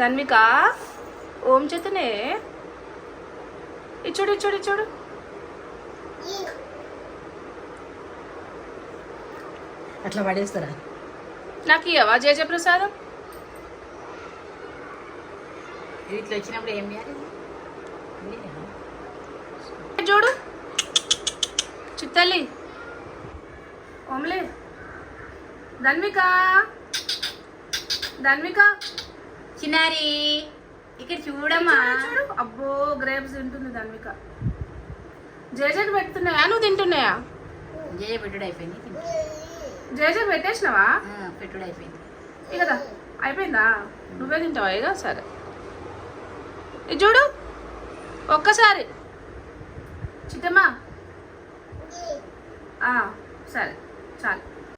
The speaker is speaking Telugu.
ధన్విక ఓం చేతనే ఇచ్చుడు ఇచ్చుడు ఇచ్చుడు అట్లా పడేస్తారా? నాకు ఇవ్వవా జేజే ప్రసాదం. ఇట్లా వచ్చినప్పుడు ఏం చేయాలి? చూడు. చిత్తల్లి. ఓమ్లే ధన్విక. ధన్విక. చిన్నారి ఇక్కడ చూడమ్మా. చూడు, అబ్బో గ్రేప్స్ తింటుంది ధన్విక జేజేకి పెడుతున్నాయా నువ్వు తింటున్నాయా? జయ పెట్టుడు అయిపోయింది. జేజేకి పెట్టేసినావా? పెట్టుడు అయిపోయింది. ఇక దా, అయిపోయిందా? నువ్వే తింటావా? ఇక సరే. ఇది చూడు ఒక్కసారి. చిట్టమ్మా సరే చాలు.